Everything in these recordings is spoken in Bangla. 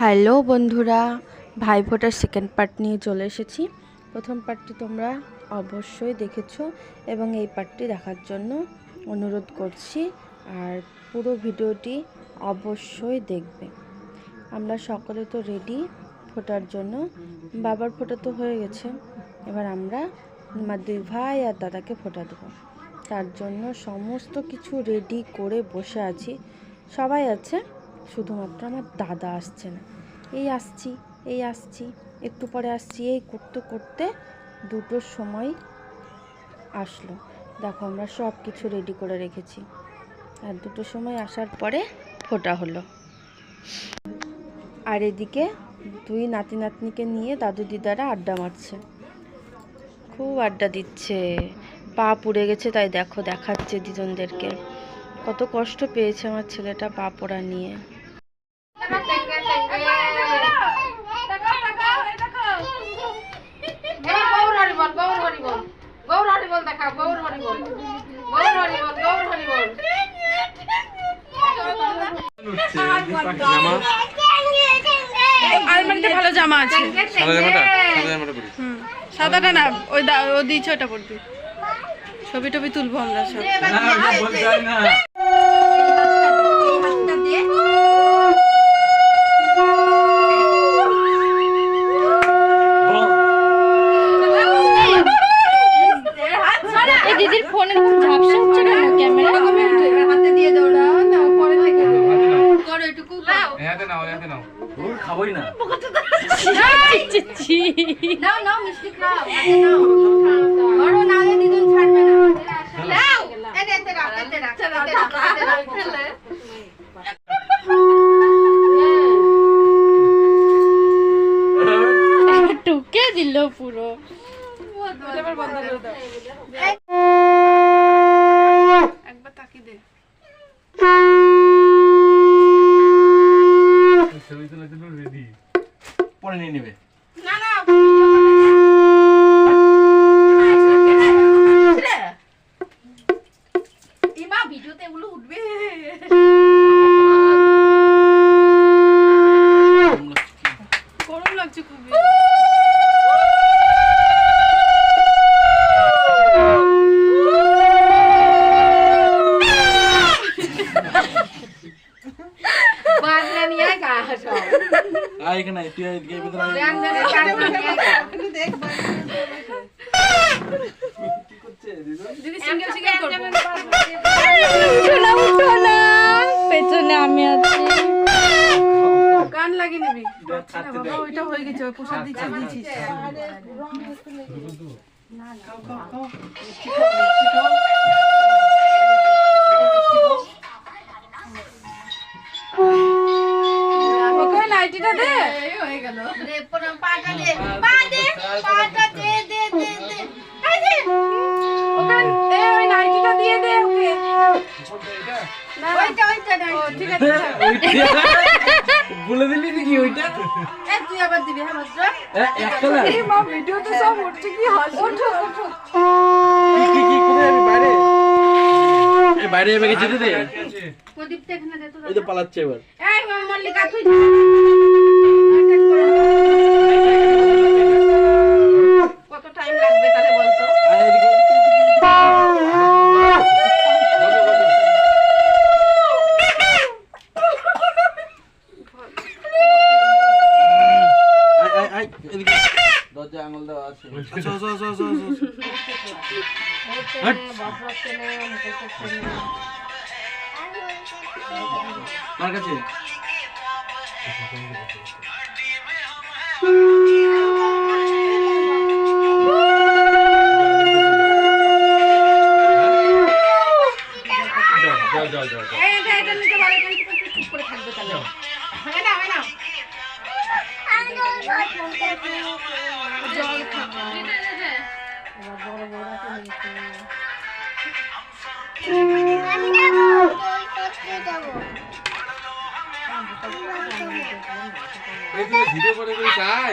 হ্যালো বন্ধুরা, ভাইফোঁটার সেকেন্ড পার্ট নিয়ে চলে এসেছি। প্রথম পার্টটি তোমরা অবশ্যই দেখেছ এবং এই পার্টটি দেখার জন্য অনুরোধ করছি, আর পুরো ভিডিওটি অবশ্যই দেখবে। আমরা সকলে তো রেডি ফোটার জন্য। বাবার ফোটা তো হয়ে গেছে। এবার আমরা আমার দুই ভাই আর দাদাকে ফোটা দেবো। তার জন্য সমস্ত কিছু রেডি করে বসে আছি। সবাই আছে? শুধুমাত্র আমার দাদা আসছে না। এই আসছি এই আসছি, একটু পরে আসছি, এই করতে করতে দুটোর সময় আসলো। দেখো, আমরা সব কিছু রেডি করে রেখেছি। আর দুটো সময় আসার পরে ফোটা হলো। আর এদিকে দুই নাতি নাতনিকে নিয়ে দাদু দিদারা আড্ডা মারছে। খুব আড্ডা দিচ্ছে। পা পুড়ে গেছে, তাই দেখো, দেখাচ্ছে দুজনদেরকে কত কষ্ট পেয়েছে আমার ছেলেটা পা পোড়া নিয়ে। আলমারিতে ভালো জামা আছে। সাদাটা না ওই দা- ও দিয়েছে ওটা পড়বি ছবি টবি তুলবো আমরা সব এই দিদির ফোনে ঝাপসা হচ্ছে কেন ক্যামেরা হাতে দিয়ে দৌড়া না পরে থেকে করো নাও এহাতে নাও। নাও নাও মিষ্টি খাও নাও। ধরো না হলে দিদুন ছাড়বে না। নাও এতে এতে রাখ এতে রাখ এতে রাখ এতে রাখ। টুকে দিল পুরো। এবার বন্ধ করে দাও। একবার তাকিয়ে দে। ছবি তোলার জন্য রেডি পরে নিয়ে নেবে। না না। ইমা ভিডিওতে এগুলো উঠবে গরম লাগছে খুবই বাজনা নিয়ে গা সব আয় এখানে আয়, তুই আয়, এদিকে আয়, ভিতরে আয়। ব্যাং ধরে কাটনা নিয়ে গা দিদি সিঙ্গেল সিঙ্গেল করব শোনা উঠো না পেছনে আমি আছি গান লাগিয়ে নিবি না। ওইটা হয়ে গেছে ওই প্রসাদ দিচ্ছি দিয়েছিস ওকে হয়ে গেল। দে পুরো পাটা দে পা দে পাটা দে দে দে দে। এই দে ওকে। এ ওই নাইটিটা দিয়ে দে ওকে। না ওইটা ওইটা ও, ঠিক আছে বলে দিলি নাকি ওইটা? এই তুই আবার দিবি হ্যাঁ মাত্র? এক কালার এই মা ভিডিওতে সব উঠছে কি হাসি। ওঠো ওঠো কি কি কোথায় আমি বাইরে? এই বাইরে এবার যেতে দে? প্রদীপটা এখানে দে তো এই তো পালাচ্ছে এবার। এই মল্লিকা তুই কত টাইম লাগবে তাহলে বলতো আয় এদিকে, এদিকে, এদিকে, এদিকে। বসো, বসো। আয়, আয়, আয়, এদিকে। দরজায় আঙুল দেওয়া আছে আসো, আসো, আসো, আসো, আসো। কাছে। এই এটা না হ্যাঁ না জল খাব ভিডিও করে করে চাই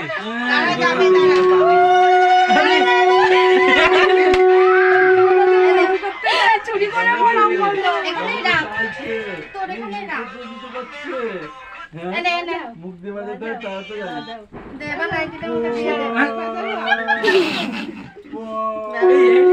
চুরি করে বলাম বলল এখানেই রাখ তোর এখানেই রাখ মুখ দিয়ে বাজে তাড়াতাড়ি আসে। দে এবার নাইটিটা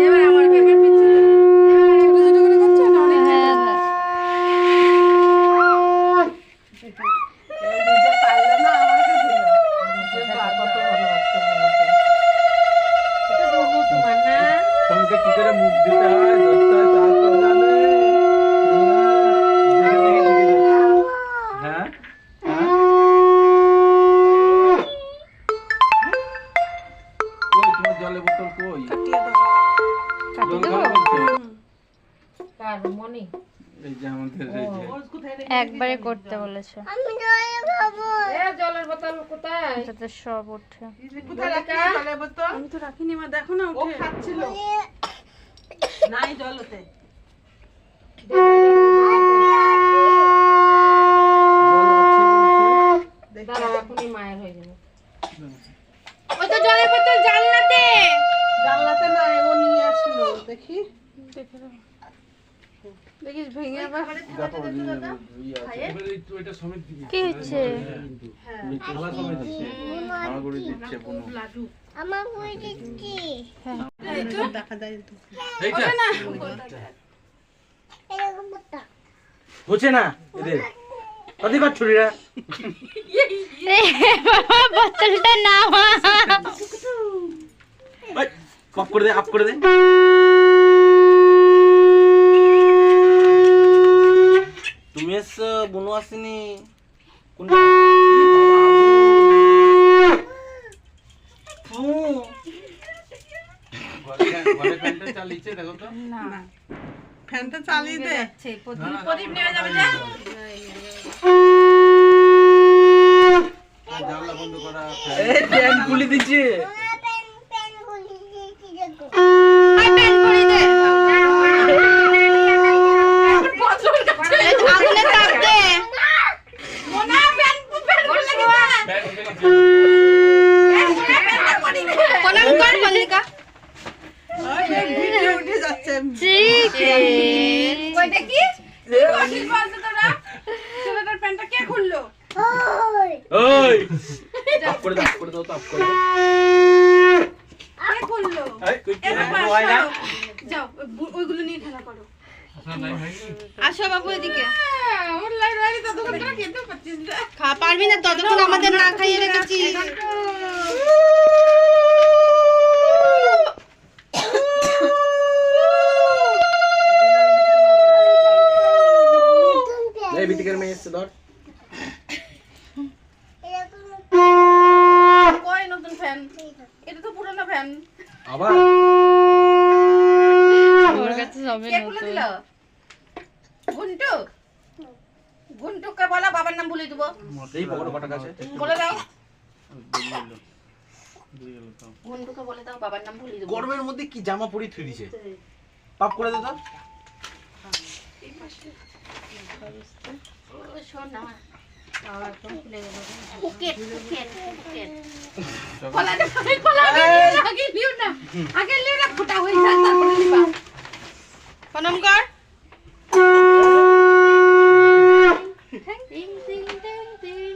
একবারে করতে বলেছে। আমি জল খাব এ জলের বোতল কোথায়? এটাতে সব ওঠে। কোথায় রাখি জলের বোতল? আমি তো রাখিনি মা দেখো না ও খাচ্ছিল। নাই জল ওতে দাঁড়াও এখনই মায়ের হয়ে যাবে ওই তো জলের বোতল জানলাতে জানলাতে নাই ও নিয়ে আসছিল দেখি দেখিস ভেঙে আবার ইয়ে। কি হচ্ছে? করে দিচ্ছে দেখা যায় হচ্ছে না? এদের। অধিকার ছুরিরা? বোতলটা নামা। কপ করে দে আপ করে দে তুমি এসছো বুনু আসেনি। কোনটা? ফ্যানটা চালিয়েছে দেখো তো না ফ্যানটা চালিয়ে দে। প্রদীপ নেমে যাবে যা জানলা বন্ধ করা এই ফ্যান খুলে দিচ্ছে আগুনে তাপ দে প্রণাম কর মল্লিকা ভিডিও উঠে যাচ্ছে ঠিক কই দেখি ছেলেটার প্যান্টটা কে খুললো ওই আপ করে দাও করে দাও তো আপ করে দাও। ওইগুলো নিয়ে খেলা করো। আসো বাবু এদিকে। ততক্ষণ খা পারবি না আমাদের না খাইয়ে রেখেছি এই বিটিকের মেয়ে এসছে ধর কই নতুন ফ্যান এটা তো পুরনো ফ্যান আবার ওর কাছে সবে কে খুলে দিল ঘুন্টু ঘুন্টুকে বলা বাবার নাম বলে দেবো। এই পকেটে কটা কাছে? বলে দাও। ঘুন্টুকে বলে দাও বাবার নাম বলে দেবো। গরমের মধ্যে কি জামা পরি থুই দিছে? পাপ করে দে তো। না। ফুকেট ফুকেট ফুকেট খোলা দে খোলা দে আগে লিও না আগে লিও না ফুটা হয়ে যায় তারপরে লিবা প্রণাম কর টিং টিং টিং টিং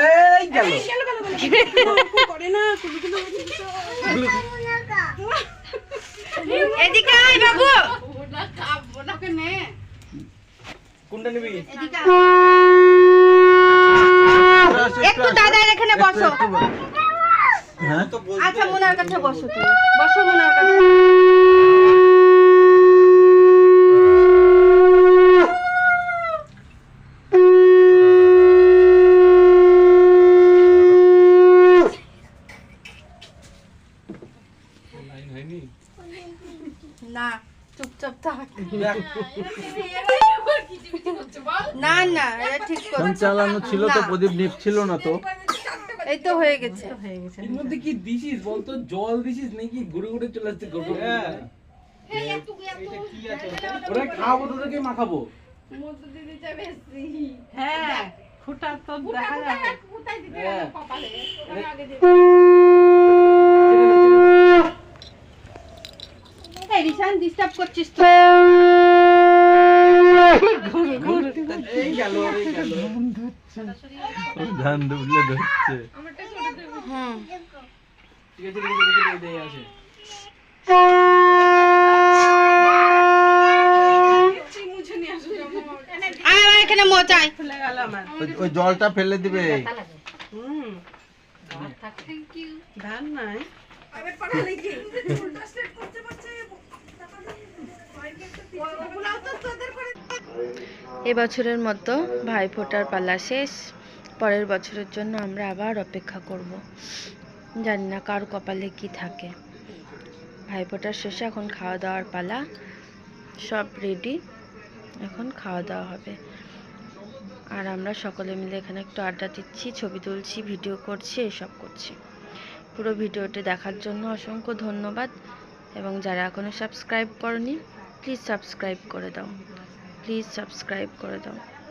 এই গেল করে না কুলুকুলু এদিকে আয় বাবু। ওটা খাব না ওকে কোনটা নিবি? এদিকে একটু দাদার এখানে বসো। হ্যাঁ? তো আচ্ছা মোনার কাছে বসো তুমি। বসো মোনার কাছে না চুপচাপ থাক না না এটা ঠিক ফোন চালানো ছিল তো প্রদীপ নিপ ছিল না তো। এই তো হয়ে গেছে। এর মধ্যে কি দিছিস বলতো? জল দিছিস নাকি? ঘুরে ঘুরে চলে আসছে গোবর ওরা খাওয়াবো তোদেরকে? মাখাবো। হ্যাঁ ফুটা তো দেখা যাবে। হ্যাঁ। এই রিশান ডিস্টার্ব করছিস তো। ধান ধরছে ঠিক আছে ঠিক আছে ঠিক আছে, আছে এখানে ওই- জলটা ফেলে দিবে। হুম ধান নাই। এবছরের মতো ভাইফোঁটার পালা শেষ। পরের বছরের জন্য আমরা আবার অপেক্ষা করব। জানি না কার কপালে কি থাকে। ভাইফোঁটার শেষে এখন খাওয়া দাওয়ার পালা সব রেডি এখন খাওয়া দাওয়া হবে। আর আমরা সকলে মিলে এখানে একটু আড্ডা দিচ্ছি, ছবি তুলছি ভিডিও করছি, এসব করছি। পুরো ভিডিওটি দেখার জন্য অসংখ্য ধন্যবাদ। এবং যারা এখনও সাবস্ক্রাইব করনি প্লিজ সাবস্ক্রাইব করে দাও। প্লিজ সাবস্ক্রাইব করে দাও।